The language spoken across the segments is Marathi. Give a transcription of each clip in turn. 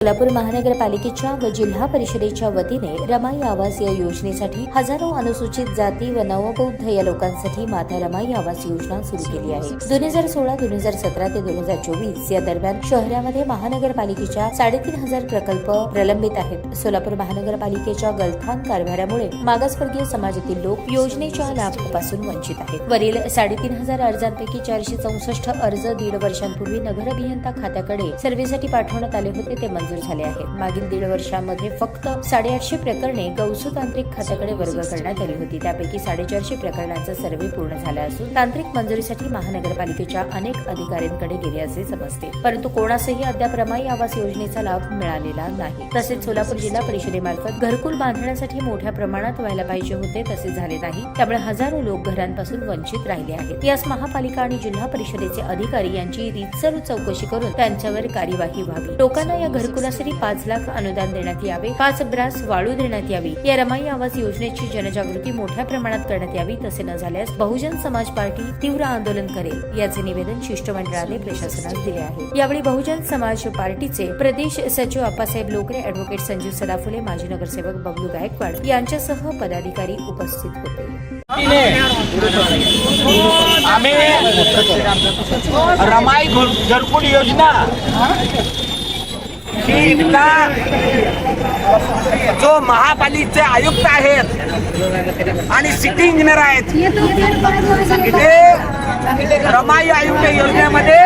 सोलापूर महानगरपालिकेच्या व जिल्हा परिषदेच्या वतीने रमाई आवास या योजनेसाठी हजारो अनुसूचित जाती व नवबौद्ध या लोकांसाठी माता रमाई आवास योजना सुरू केली आहे. दोन हजार सोळा दोन हजार सतरा ते दोन हजार चोवीस या दरम्यान शहरामध्ये महानगरपालिकेच्या साडेतीन हजार प्रकल्प प्रलंबित आहेत. सोलापूर महानगरपालिकेच्या गलथान कारभारामुळे मागासवर्गीय समाजातील लोक योजनेच्या लाभापासून वंचित आहेत. वरील साडेतीन हजार अर्जांपैकी चारशे चौसष्ट अर्ज दीड वर्षांपूर्वी नगर अभियंता खात्याकडे सर्व्हेसाठी पाठवण्यात आले होते ते मंजूर झाले आहेत. मागील दीड वर्षामध्ये फक्त साडेआठशे प्रकरणे गौसू तांत्रिक खात्याकडे वर्ग करण्यात आली होती. त्यापैकी साडेचारशे प्रकरणांचा सर्व्हे पूर्ण झाला असून तांत्रिक मंजुरीसाठी महानगरपालिकेच्या अनेक अधिकाऱ्यांकडे गेले असे समजते. परंतु कोणासही अद्याप रमाई आवास योजनेचा लाभ मिळालेला नाही. तसेच सोलापूर जिल्हा परिषदेमार्फत घरकुल बांधण्यासाठी मोठ्या प्रमाणात व्हायला पाहिजे होते तसे झाले नाही. त्यामुळे हजारो लोक घरांपासून वंचित राहिले आहेत. यास महापालिका आणि जिल्हा परिषदेचे अधिकारी यांची रितसर चौकशी करून त्यांच्यावर कार्यवाही व्हावी. लोकांना या घरकुलासाठी पाच लाख अनुदान देण्यात यावे. पाच ब्रास वाळू देण्यात यावी. या रमाई आवास योजनेची जनजागृती मोठ्या प्रमाणात करण्यात यावी तसे न झाल्यास बहुजन समाज पार्टी तीव्र आंदोलन करेल याचे निवेदन शिष्टमंडळाने प्रशासनास दिले आहे. यावेळी बहुजन समाज पार्टीचे प्रदेश सचिव आप्पासाहेब लोकरे अॅडव्होकेट संजीव सदाफुले माजी नगरसेवक बबलू गायकवाड यांच्यासह पदाधिकारी उपस्थित होते. आम्ही रमाई घरकुल योजना की इथला जो महापालिकेचे आयुक्त आहेत आणि सिटी इंजिनियर आहेत ते रमाई आयुक्त योजनेमध्ये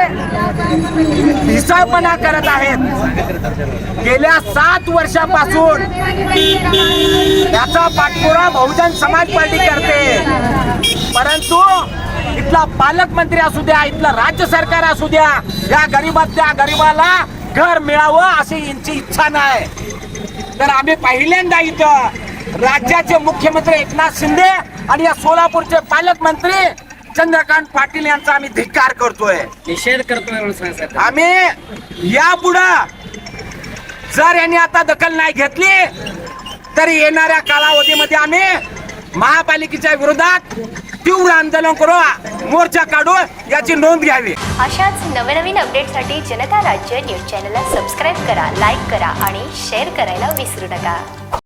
हिसाबपणा करत आहेत. गेल्या सात वर्षापासून त्याचा पाठपुरा बहुजन समाज पार्टी करते. परंतु इथला पालकमंत्री असू द्या इथलं राज्य सरकार असू द्या या गरीबातल्या गरीबाला घर मिळावं अशी यांची इच्छा नाही. तर आम्ही पहिल्यांदा इथं राज्याचे मुख्यमंत्री एकनाथ शिंदे आणि या सोलापूरचे पालकमंत्री चंद्रकांत पाटील यांचा आम्ही धिक्कार करतोय. निषेध करतोय आम्ही यापुढं जर यांनी आता दखल नाही घेतली तर येणाऱ्या कालावधीमध्ये आम्ही महापालिकेच्या विरोधात तीव्र आंदोलन करू मोर्चा काढू याची नोंद घ्यावी. अशाच नवनवीन अपडेटसाठी जनता राज्य न्यूज चॅनलला सबस्क्राईब करा लाईक करा आणि शेअर करायला विसरू नका.